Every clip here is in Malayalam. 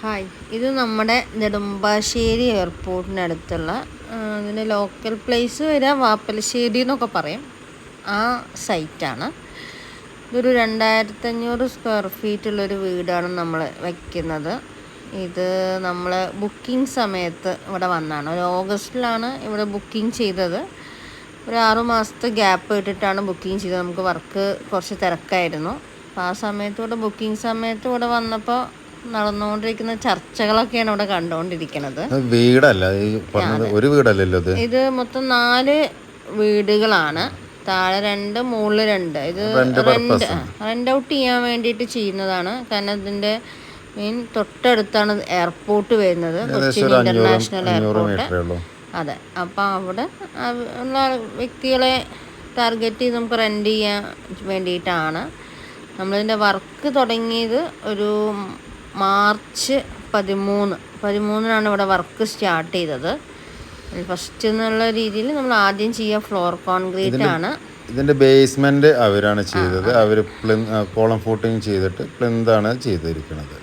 ഹായ്. ഇത് നമ്മുടെ നെടുമ്പാശ്ശേരി എയർപോർട്ടിനടുത്തുള്ള അതിന്റെ ലോക്കൽ പ്ലേസ് വരെ വാപ്പലശ്ശേരി എന്നൊക്കെ പറയും. ആ സൈറ്റാണ് ഇതൊരു രണ്ടായിരത്തഞ്ഞൂറ് സ്ക്വയർ ഫീറ്റ് ഉള്ളൊരു വീടാണ് നമ്മൾ വയ്ക്കുന്നത് ഇത് നമ്മൾ ബുക്കിംഗ് സമയത്ത് ഇവിടെ വന്നാണ് ഒരു ഓഗസ്റ്റിലാണ് ഇവിടെ ബുക്കിംഗ് ചെയ്തത്. ഒരു ആറു മാസത്തെ ഗ്യാപ്പ് ഇട്ടിട്ടാണ് ബുക്കിംഗ് ചെയ്തത്. നമുക്ക് വർക്ക് കുറച്ച് തിരക്കായിരുന്നു. അപ്പോൾ ആ സമയത്ത് ഇവിടെ ബുക്കിംഗ് സമയത്ത് ഇവിടെ വന്നപ്പോൾ നടന്നുകൊണ്ടിരിക്കുന്ന ചർച്ചകളൊക്കെയാണ് ഇവിടെ കണ്ടുകൊണ്ടിരിക്കുന്നത്. വീടല്ല ഒരു വീടല്ലല്ലോ ഇത്? ഇത് മൊത്തം നാല് വീടുകളാണ്. താഴെ രണ്ട് മുകളിൽ രണ്ട്. ഇത് റെന്റ് റെന്റ് ഔട്ട് ചെയ്യാൻ വേണ്ടിയിട്ട് ചെയ്യുന്നതാണ്. കാരണം ഇതിന്റെ മീൻ തൊട്ടടുത്താണ് എയർപോർട്ട് വരുന്നത്. കൊച്ചി ഇന്റർനാഷണൽ എയർപോർട്ട് അതെ. അപ്പം അവിടെ ഉള്ള വ്യക്തികളെ ടാർഗറ്റ് ചെയ്ത് നമുക്ക് റെന്റ് ചെയ്യാൻ വേണ്ടിയിട്ടാണ്. നമ്മളിതിന്റെ വർക്ക് തുടങ്ങിയത് ഒരു മാർച്ച് പതിമൂന്ന്. പതിമൂന്നിനാണ് ഇവിടെ വർക്ക് സ്റ്റാർട്ട് ചെയ്തത്. ഫസ്റ്റ് എന്നുള്ള രീതിയിൽ നമ്മൾ ആദ്യം ചെയ്യുക ഫ്ലോർ കോൺക്രീറ്റ് ആണ്. ഇതിന്റെ ബേസ്മെന്റ് അവരാണ് ചെയ്തത്. അവർ പോളം കോളം ഫൂട്ടിങ് ചെയ്തിട്ട് പ്ലിന്താണ് ചെയ്തിരിക്കുന്നത്.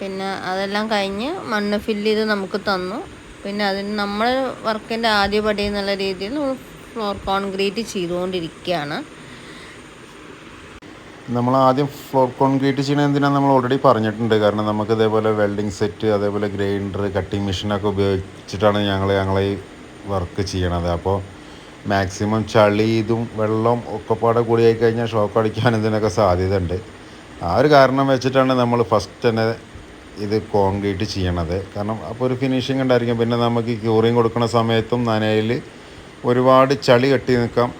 പിന്നെ അതെല്ലാം കഴിഞ്ഞ് മണ്ണ് ഫില്ല് ചെയ്ത് നമുക്ക് തന്നു. പിന്നെ അതിന് നമ്മൾ വർക്കിന്റെ ആദ്യപടി എന്നുള്ള രീതിയിൽ നമ്മൾ ഫ്ലോർ കോൺക്രീറ്റ് ചെയ്തുകൊണ്ടിരിക്കുകയാണ്. നമ്മൾ ആദ്യം ഫ്ലോർ കോൺക്രീറ്റ് ചെയ്യണത് എന്തിനാണ് നമ്മൾ ഓൾറെഡി പറഞ്ഞിട്ടുണ്ട്. കാരണം നമുക്ക് ഇതേപോലെ വെൽഡിംഗ് സെറ്റ് അതേപോലെ ഗ്രൈൻഡർ കട്ടിംഗ് മെഷീനൊക്കെ ഉപയോഗിച്ചിട്ടാണ് ഞങ്ങൾ ഞങ്ങളെ ഈ വർക്ക് ചെയ്യണത്. അപ്പോൾ മാക്സിമം ചളി ഇതും വെള്ളം ഒക്കെ പാടെ കൂടിയായി കഴിഞ്ഞാൽ ഷോക്ക് അടിക്കാൻ ഇതിനൊക്കെ സാധ്യത ഉണ്ട് ആ ഒരു കാരണം വെച്ചിട്ടാണ് നമ്മൾ ഫസ്റ്റ് തന്നെ ഇത് കോൺക്രീറ്റ് ചെയ്യണത്. കാരണം അപ്പോൾ ഒരു ഫിനിഷിങ് ഉണ്ടായിരിക്കും. പിന്നെ നമുക്ക് ക്യൂറിങ് കൊടുക്കുന്ന സമയത്തും നനയിൽ ഒരുപാട് ചളി കെട്ടി നിൽക്കാം.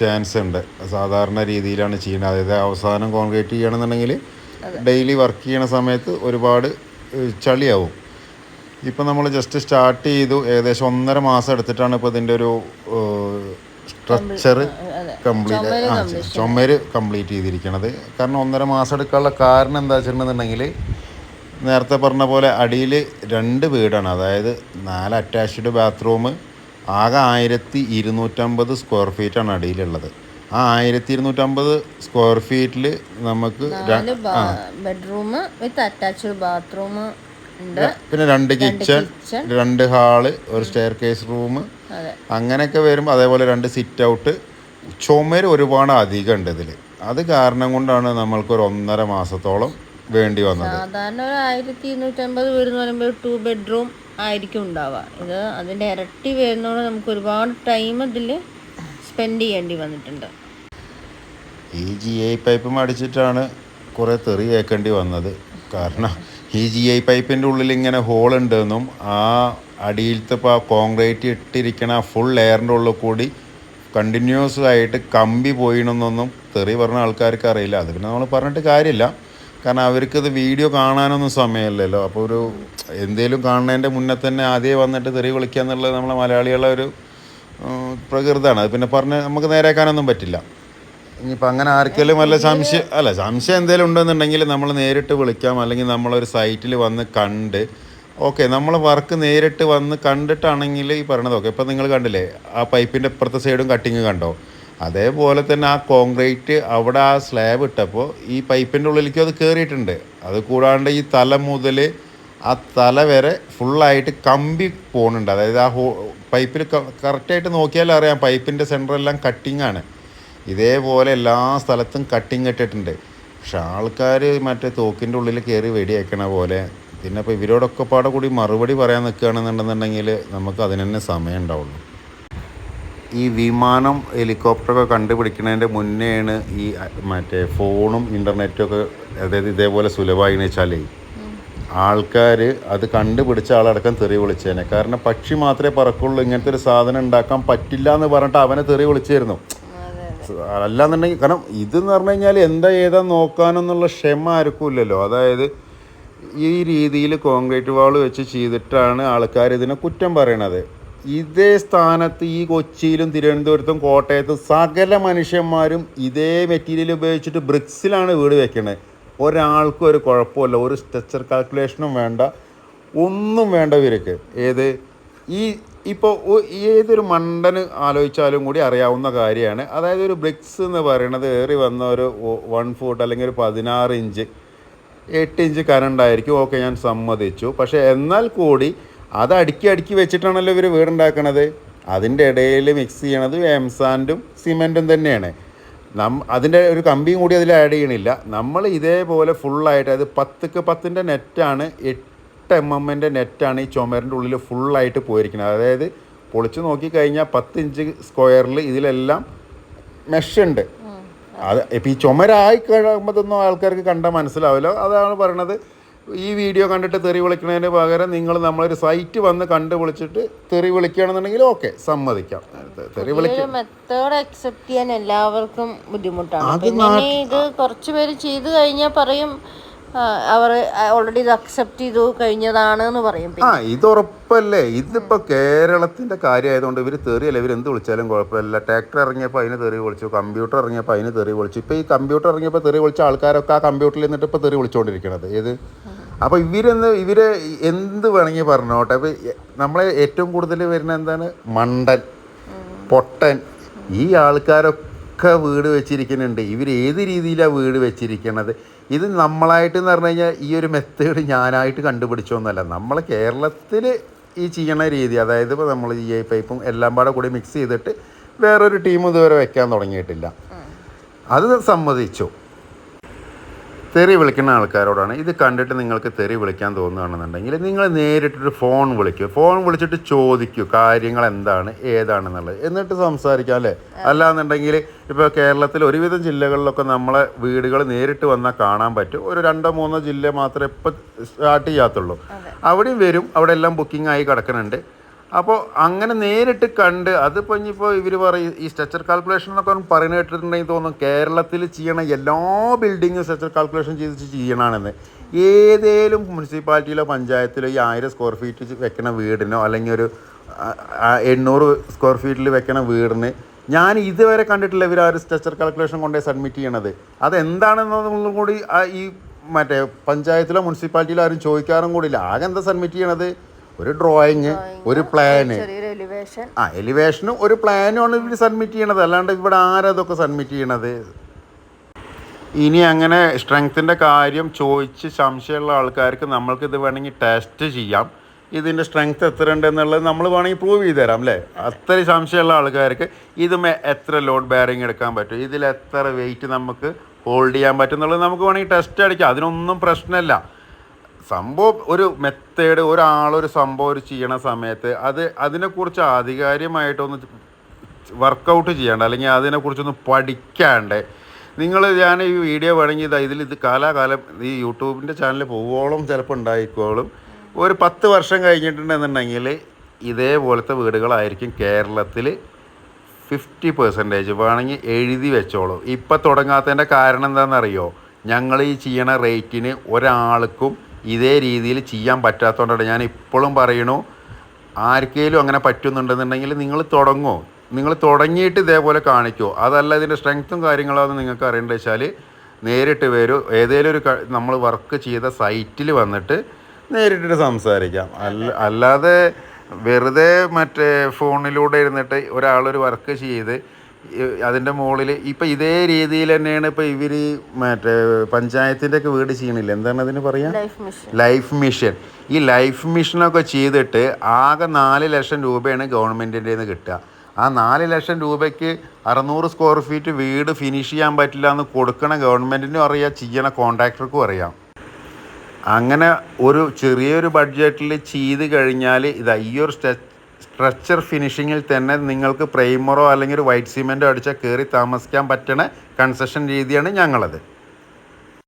ചാൻസ് ഉണ്ട്. സാധാരണ രീതിയിലാണ് ചെയ്യുന്നത് അതായത് അവസാനം കോൺക്രീറ്റ് ചെയ്യണമെന്നുണ്ടെങ്കിൽ ഡെയിലി വർക്ക് ചെയ്യണ സമയത്ത് ഒരുപാട് ചളിയാവും. ഇപ്പം നമ്മൾ ജസ്റ്റ് സ്റ്റാർട്ട് ചെയ്തു. ഏകദേശം ഒന്നര മാസം എടുത്തിട്ടാണ് ഇപ്പോൾ ഇതിന്റെ ഒരു സ്ട്രക്ചർ കംപ്ലീറ്റ് ആ ചുമര് കംപ്ലീറ്റ് ചെയ്തിരിക്കണത്. കാരണം ഒന്നര മാസം എടുക്കാനുള്ള കാരണം എന്താ വെച്ചിട്ടുണ്ടെന്നുണ്ടെങ്കിൽ നേരത്തെ പറഞ്ഞ പോലെ അടിയിൽ രണ്ട് വീടാണ്. അതായത് നാല് അറ്റാച്ച്ഡ് ബാത്റൂം ആകെ ആയിരത്തി ഇരുന്നൂറ്റമ്പത് സ്ക്വയർ ഫീറ്റാണ് അടിയിലുള്ളത്. ആ ആയിരത്തി ഇരുന്നൂറ്റമ്പത് സ്ക്വയർ ഫീറ്റിൽ നമുക്ക് ബെഡ്റൂം വിത്ത് അറ്റാച്ച്ഡ് ബാത്റൂം പിന്നെ രണ്ട് കിച്ചൺ രണ്ട് ഹാൾ ഒരു സ്റ്റെയർ കേസ് റൂം അങ്ങനെയൊക്കെ വരുമ്പോൾ അതേപോലെ രണ്ട് സിറ്റ് ഔട്ട് ചുമര് ഒരുപാട് അധികം ഉണ്ട് ഇതിൽ അത് കാരണം കൊണ്ടാണ് നമ്മൾക്ക് ഒരു ഒന്നര മാസത്തോളം വേണ്ടി വന്നത്. സാധാരണ ഒരു ആയിരത്തി ഇരുന്നൂറ്റമ്പത് വീട് എന്ന് പറയുമ്പോൾ ടു ബെഡ്റൂം ആയിരിക്കും ഉണ്ടാവുക. ഇത് അതിന്റെ ഇരട്ടി വരുന്നതോടെ നമുക്ക് ഒരുപാട് ടൈം ഇതിൽ സ്പെൻഡ് ചെയ്യേണ്ടി വന്നിട്ടുണ്ട്. ഈ ജി ഐ പൈപ്പും അടിച്ചിട്ടാണ് കുറേ തെറി കേൾക്കേണ്ടി വന്നത്. കാരണം ഈ ജി ഐ പൈപ്പിന്റെ ഉള്ളിൽ ഇങ്ങനെ ഹോൾ ഉണ്ടെന്നും ആ അടിയിലത്തെ ഇപ്പോൾ കോൺക്രീറ്റ് ഇട്ടിരിക്കണ ഫുൾ എയറിന്റെ ഉള്ളിൽ കൂടി കണ്ടിന്യൂസ് ആയിട്ട് കമ്പി പോയിണമെന്നൊന്നും തെറി പറഞ്ഞ ആൾക്കാർക്ക് അറിയില്ല. അത് പിന്നെ നമ്മൾ പറഞ്ഞിട്ട് കാര്യമില്ല. കാരണം അവർക്കത് വീഡിയോ കാണാനൊന്നും സമയമില്ലല്ലോ. അപ്പോൾ ഒരു എന്തേലും കാണുന്നതിന്റെ മുന്നേ തന്നെ ആദ്യം വന്നിട്ട് തെറി വിളിക്കുക എന്നുള്ളത് നമ്മളെ മലയാളികളുടെ ഒരു പ്രകൃതമാണ്. അത് പിന്നെ പറഞ്ഞ് നമുക്ക് നേരേക്കാനൊന്നും പറ്റില്ല. ഇനിയിപ്പോൾ അങ്ങനെ ആർക്കെങ്കിലും വല്ല സംശയം അല്ല സംശയം എന്തേലും ഉണ്ടെന്നുണ്ടെങ്കിൽ നമ്മൾ നേരിട്ട് വിളിക്കാം. അല്ലെങ്കിൽ നമ്മളൊരു സൈറ്റിൽ വന്ന് കണ്ട് ഓക്കെ നമ്മൾ വർക്ക് നേരിട്ട് വന്ന് കണ്ടിട്ടാണെങ്കിൽ ഈ പറയണത് ഓക്കെ. ഇപ്പം നിങ്ങൾ കണ്ടില്ലേ ആ പൈപ്പിന്റെ ഇപ്പുറത്തെ സൈഡും കട്ടിങ് കണ്ടോ? അതേപോലെ തന്നെ ആ കോൺക്രീറ്റ് അവിടെ ആ സ്ലാബ് ഇട്ടപ്പോൾ ഈ പൈപ്പിന്റെ ഉള്ളിലേക്ക് അത് കയറിയിട്ടുണ്ട് അത് കൂടാണ്ട് ഈ തല മുതൽ ആ തല വരെ ഫുള്ളായിട്ട് കമ്പി പോകുന്നുണ്ട് അതായത് ആ ഹോ പൈപ്പിൽ കറക്റ്റായിട്ട് നോക്കിയാൽ അറിയാം പൈപ്പിന്റെ സെന്ററെല്ലാം കട്ടിങ് ആണ് ഇതേപോലെ എല്ലാ സ്ഥലത്തും കട്ടിങ് ഇട്ടിട്ടുണ്ട്. പക്ഷെ ആൾക്കാർ മറ്റേ തോക്കിന്റെ ഉള്ളിൽ കയറി വെടിയേക്കണ പോലെ പിന്നെ ഇപ്പോൾ ഇവരോടൊക്കെ പാടെ കൂടി മറുപടി പറയാൻ നിൽക്കുകയാണെന്നുണ്ടെന്നുണ്ടെങ്കിൽ നമുക്ക് അതിന് സമയം ഉണ്ടാവുള്ളൂ. ഈ വിമാനം ഹെലികോപ്റ്ററൊക്കെ കണ്ടുപിടിക്കുന്നതിന്റെ മുന്നേയാണ് ഈ മറ്റേ ഫോണും ഇന്റർനെറ്റും ഒക്കെ അതായത് ഇതേപോലെ സുലഭമായി വെച്ചാലേ ആൾക്കാർ അത് കണ്ടുപിടിച്ച ആളടക്കം തെറി വിളിച്ചേനെ. കാരണം പക്ഷി മാത്രമേ പറക്കുള്ളൂ ഇങ്ങനത്തെ ഒരു സാധനം ഉണ്ടാക്കാൻ പറ്റില്ല എന്ന് പറഞ്ഞിട്ട് അവനെ തെറി വിളിച്ചായിരുന്നു അല്ലാന്നുണ്ടെങ്കിൽ കാരണം ഇതെന്ന് പറഞ്ഞു കഴിഞ്ഞാൽ എന്താ ഏതാ നോക്കാനെന്നുള്ള ക്ഷമ ആർക്കും ഇല്ലല്ലോ. അതായത് ഈ രീതിയിൽ കോൺക്രീറ്റ് വാൾ വെച്ച് ചെയ്തിട്ടാണ് ആൾക്കാർ ഇതിനെ കുറ്റം പറയണത്. ഇതേ സ്ഥാനത്ത് ഈ കൊച്ചിയിലും തിരുവനന്തപുരത്തും കോട്ടയത്തും സകല മനുഷ്യന്മാരും ഇതേ മെറ്റീരിയൽ ഉപയോഗിച്ചിട്ട് ബ്രിക്സിലാണ് വീട് വെക്കണേ. ഒരാൾക്കും ഒരു കുഴപ്പമില്ല ഒരു സ്ട്രക്ചർ കാൽക്കുലേഷനും വേണ്ട ഒന്നും വേണ്ട ഇവർക്ക്. ഏത്? ഈ ഇപ്പോൾ ഏതൊരു മണ്ടന് ആലോചിച്ചാലും കൂടി അറിയാവുന്ന കാര്യമാണ്. അതായത് ഒരു ബ്രിക്സ് എന്ന് പറയുന്നത് ഏറി വന്ന ഒരു വൺ ഫുട്ട് അല്ലെങ്കിൽ ഒരു പതിനാറ് ഇഞ്ച് എട്ട് ഇഞ്ച് കനണ്ടായിരിക്കും ഓക്കെ ഞാൻ സമ്മതിച്ചു. പക്ഷേ എന്നാൽ കൂടി അത് അടുക്കി അടുക്കി വെച്ചിട്ടാണല്ലോ ഇവർ വീടുണ്ടാക്കണത്. അതിന്റെ ഇടയിൽ മിക്സ് ചെയ്യണത് എംസാൻഡും സിമെന്റും തന്നെയാണ്. നം അതിന്റെ ഒരു കമ്പിയും കൂടി അതിൽ ആഡ് ചെയ്യണില്ല. നമ്മൾ ഇതേപോലെ ഫുള്ളായിട്ട് അത് പത്തുക്ക് പത്തിന്റെ നെറ്റാണ് എട്ട് എം എമ്മിന്റെ നെറ്റാണ് ഈ ചുമരിന്റെ ഉള്ളിൽ ഫുള്ളായിട്ട് പോയിരിക്കുന്നത്. അതായത് പൊളിച്ച് നോക്കിക്കഴിഞ്ഞാൽ പത്ത് ഇഞ്ച് സ്ക്വയറിൽ ഇതിലെല്ലാം മെഷുണ്ട് അത് ഇപ്പം ഈ ചുമരായി കഴിയുമ്പോഴത്തൊന്നും ആൾക്കാർക്ക് കണ്ടാൽ മനസ്സിലാവില്ല. അതാണ് പറയണത്. ഈ വീഡിയോ കണ്ടിട്ട് തെറി വിളിക്കുന്നതിന് പകരം നിങ്ങൾ നമ്മളൊരു സൈറ്റ് വന്ന് കണ്ടു വിളിച്ചിട്ട് തെറി വിളിക്കുകയാണെന്നുണ്ടെങ്കിൽ ഓക്കെ സമ്മതിക്കാം. തെറി മെത്തേഡ് അക്സെപ്റ്റ് ചെയ്യാൻ എല്ലാവർക്കും ബുദ്ധിമുട്ടാണ്. ഇത് കുറച്ചുപേര് ചെയ്തു കഴിഞ്ഞാൽ പറയും അവർ ഇത് അക്സെപ്റ്റ് ചെയ്തു കഴിഞ്ഞതാണ് എന്ന് പറയും ആ ഇത് ഉറപ്പല്ലേ? ഇതിപ്പോ കേരളത്തിന്റെ കാര്യമായതുകൊണ്ട് ഇവർ തെറിയല്ല? ഇവർ എന്ത് വിളിച്ചാലും കുഴപ്പമില്ല. ട്രാക്ടർ ഇറങ്ങിയപ്പോൾ അതിന് തെറി വിളിച്ചു. കമ്പ്യൂട്ടർ ഇറങ്ങിയപ്പോൾ അതിന് തെറി വിളിച്ചു. ഇപ്പോൾ ഈ കമ്പ്യൂട്ടർ ഇറങ്ങിയപ്പോൾ തെറി വിളിച്ച ആൾക്കാരൊക്കെ ആ കമ്പ്യൂട്ടറിൽ നിന്നിട്ട് ഇപ്പോൾ തെറി വിളിച്ചുകൊണ്ടിരിക്കണത് ഏത്? അപ്പോൾ ഇവരെന്ന് ഇവർ എന്ത് വേണമെങ്കിൽ പറഞ്ഞോട്ടെ? അപ്പോൾ നമ്മളെ ഏറ്റവും കൂടുതൽ വരുന്ന എന്താണ്? മണ്ടൻ പൊട്ടൻ. ഈ ആൾക്കാരൊക്കെ വീട് വെച്ചിരിക്കുന്നുണ്ട്. ഇവർ ഏത് രീതിയിലാണ് വീട് വെച്ചിരിക്കണത്? ഇത് നമ്മളായിട്ട് എന്ന് പറഞ്ഞു കഴിഞ്ഞാൽ ഈ ഒരു മെത്തേഡ് ഞാനായിട്ട് കണ്ടുപിടിച്ചൊന്നുമല്ല. നമ്മൾ കേരളത്തിൽ ഈ ചെയ്യണ രീതി അതായത് ഇപ്പോൾ നമ്മൾ ഈ ഐ പൈപ്പും എല്ലാം പാടെ കൂടി മിക്സ് ചെയ്തിട്ട് വേറൊരു ടീം ഇതുവരെ വെക്കാൻ തുടങ്ങിയിട്ടില്ല. അത് സമ്മതിച്ചു. തെറി വിളിക്കുന്ന ആൾക്കാരോടാണ് ഇത് കണ്ടിട്ട് നിങ്ങൾക്ക് തെറി വിളിക്കാൻ തോന്നുകയാണെന്നുണ്ടെങ്കിൽ നിങ്ങൾ നേരിട്ടൊരു ഫോൺ വിളിക്കൂ. ഫോൺ വിളിച്ചിട്ട് ചോദിക്കൂ കാര്യങ്ങൾ എന്താണ് ഏതാണെന്നുള്ളത്. എന്നിട്ട് സംസാരിക്കാം അല്ലേ? അല്ലാന്നുണ്ടെങ്കിൽ ഇപ്പോൾ കേരളത്തിൽ ഒരുവിധം ജില്ലകളിലൊക്കെ നമ്മളെ വീടുകൾ നേരിട്ട് വന്നാൽ കാണാൻ പറ്റും. ഒരു രണ്ടോ മൂന്നോ ജില്ല മാത്രമേ ഇപ്പം സ്റ്റാർട്ട് ചെയ്യാത്തുള്ളൂ. അവിടെയും വരും അവിടെ എല്ലാം ബുക്കിംഗ് ആയി കിടക്കുന്നുണ്ട്. അപ്പോൾ അങ്ങനെ നേരിട്ട് കണ്ട് അതിപ്പോൾ ഇനിയിപ്പോൾ ഇവർ പറയും ഈ സ്ട്രക്ചർ കാൽക്കുലേഷൻ എന്നൊക്കെ പറയുന്നത് കേട്ടിട്ടുണ്ടെങ്കിൽ തോന്നും കേരളത്തിൽ ചെയ്യണ എല്ലാ ബിൽഡിങ്ങും സ്ട്രക്ചർ കാൽക്കുലേഷൻ ചെയ്ത് ചെയ്യണമെന്ന് ഏതേലും മുനിസിപ്പാലിറ്റിയിലോ പഞ്ചായത്തിലോ ഈ ആയിരം സ്ക്വയർ ഫീറ്റ് വെക്കണ വീടിനോ അല്ലെങ്കിൽ ഒരു എണ്ണൂറ് സ്ക്വയർ ഫീറ്റിൽ വെക്കണ വീടിന് ഞാൻ ഇതുവരെ കണ്ടിട്ടില്ല ഇവർ ആ ഒരു സ്ട്രക്ചർ കാൽക്കുലേഷൻ കൊണ്ടുപോയി സബ്മിറ്റ് ചെയ്യണത്. അതെന്താണെന്നൊന്നും കൂടി ഈ മറ്റേ പഞ്ചായത്തിലോ മുനിസിപ്പാലിറ്റിയിലോ ആരും ചോദിക്കാറും കൂടിയില്ല. ആകെ എന്താ സബ്മിറ്റ് ചെയ്യണത്? ഒരു ഡ്രോയിങ് ഒരു പ്ലാന് ആ എലിവേഷനും ഒരു പ്ലാനുമാണ് ഇവർ സബ്മിറ്റ് ചെയ്യണത്. അല്ലാണ്ട് ഇവിടെ ആരതൊക്കെ സബ്മിറ്റ് ചെയ്യണത്? ഇനി അങ്ങനെ സ്ട്രെങ്ത്തിന്റെ കാര്യം ചോദിച്ച് സംശയമുള്ള ആൾക്കാർക്ക് നമ്മൾക്ക് ഇത് വേണമെങ്കിൽ ടെസ്റ്റ് ചെയ്യാം. ഇതിന്റെ സ്ട്രെങ്ത് എത്ര ഉണ്ട് എന്നുള്ളത് നമ്മൾ വേണമെങ്കിൽ പ്രൂവ് ചെയ്ത് തരാം അല്ലേ? അത്ര സംശയമുള്ള ആൾക്കാർക്ക് ഇതുമേ എത്ര ലോഡ് ബെയറിങ് എടുക്കാൻ പറ്റും? ഇതിൽ എത്ര വെയിറ്റ് നമുക്ക് ഹോൾഡ് ചെയ്യാൻ പറ്റും എന്നുള്ളത് നമുക്ക് വേണമെങ്കിൽ ടെസ്റ്റ് അടിക്കാം. അതിനൊന്നും പ്രശ്നമില്ല. സംഭവം ഒരു മെത്തേഡ് ഒരാളൊരു സംഭവം ഒരു ചെയ്യണ സമയത്ത് അത് അതിനെക്കുറിച്ച് ആധികാരികമായിട്ടൊന്ന് വർക്കൗട്ട് ചെയ്യണ്ട അല്ലെങ്കിൽ അതിനെക്കുറിച്ചൊന്ന് പഠിക്കാണ്ട് നിങ്ങൾ ഞാൻ ഈ വീഡിയോ വേണമെങ്കിൽ ഇതാ ഇതിൽ ഇത് കാലാകാലം ഈ യൂട്യൂബിന്റെ ചാനൽ പോവോളം ചിലപ്പോൾ ഉണ്ടായിക്കോളും. ഒരു പത്ത് വർഷം കഴിഞ്ഞിട്ടുണ്ടെന്നുണ്ടെങ്കിൽ ഇതേപോലത്തെ വീടുകളായിരിക്കും കേരളത്തിൽ ഫിഫ്റ്റി പെർസെന്റേജ് വേണമെങ്കിൽ എഴുതി വെച്ചോളൂ. ഇപ്പം തുടങ്ങാത്തതിന്റെ കാരണം എന്താണെന്നറിയോ? ഞങ്ങൾ ഈ ചെയ്യണ റേറ്റിന് ഒരാൾക്കും ഇതേ രീതിയിൽ ചെയ്യാൻ പറ്റാത്തതുകൊണ്ടാണ് ഞാൻ ഇപ്പോഴും പറയണു ആർക്കെങ്കിലും അങ്ങനെ പറ്റുന്നുണ്ടെന്നുണ്ടെങ്കിൽ നിങ്ങൾ തുടങ്ങുമോ നിങ്ങൾ തുടങ്ങിയിട്ട് ഇതേപോലെ കാണിക്കുമോ അതല്ല ഇതിന്റെ സ്ട്രെങ്ത്തും കാര്യങ്ങളാണെന്ന് നിങ്ങൾക്ക് അറിയേണ്ടത് വെച്ചാൽ നേരിട്ട് വരൂ. ഏതെങ്കിലും ഒരു നമ്മൾ വർക്ക് ചെയ്ത സൈറ്റിൽ വന്നിട്ട് നേരിട്ടിട്ട് സംസാരിക്കാം. അല്ല അല്ലാതെ വെറുതെ മറ്റേ ഫോണിലൂടെ ഇരുന്നിട്ട് ഒരാളൊരു വർക്ക് ചെയ്ത് അതിന്റെ മുകളിൽ ഇപ്പം ഇതേ രീതിയിൽ തന്നെയാണ് ഇപ്പം ഇവർ മറ്റേ പഞ്ചായത്തിന്റെ ഒക്കെ വീട് ചെയ്യണില്ല? എന്താണ് അതിന് പറയുക ലൈഫ് മിഷൻ ഈ ലൈഫ് മിഷനൊക്കെ ചെയ്തിട്ട് ആകെ നാല് ലക്ഷം രൂപയാണ് ഗവൺമെന്റിന്റെ നിന്ന് കിട്ടുക. ആ നാല് ലക്ഷം രൂപയ്ക്ക് അറുന്നൂറ് സ്ക്വയർ ഫീറ്റ് വീട് ഫിനിഷ് ചെയ്യാൻ പറ്റില്ല എന്ന് കൊടുക്കണ ഗവൺമെന്റിനും അറിയാം ചെയ്യണ കോൺട്രാക്ടർക്കും അറിയാം. അങ്ങനെ ഒരു ചെറിയൊരു ബഡ്ജറ്റിൽ ചെയ്ത് കഴിഞ്ഞാൽ ഇതാ ഈ ഒരു സ്ട്രക്ചർ ഫിനിഷിങ്ങിൽ തന്നെ നിങ്ങൾക്ക് പ്രൈമറോ അല്ലെങ്കിൽ ഒരു വൈറ്റ് സിമെന്റോ അടിച്ചാൽ കയറി താമസിക്കാൻ പറ്റണ കൺസെഷൻ രീതിയാണ് ഞങ്ങളത്.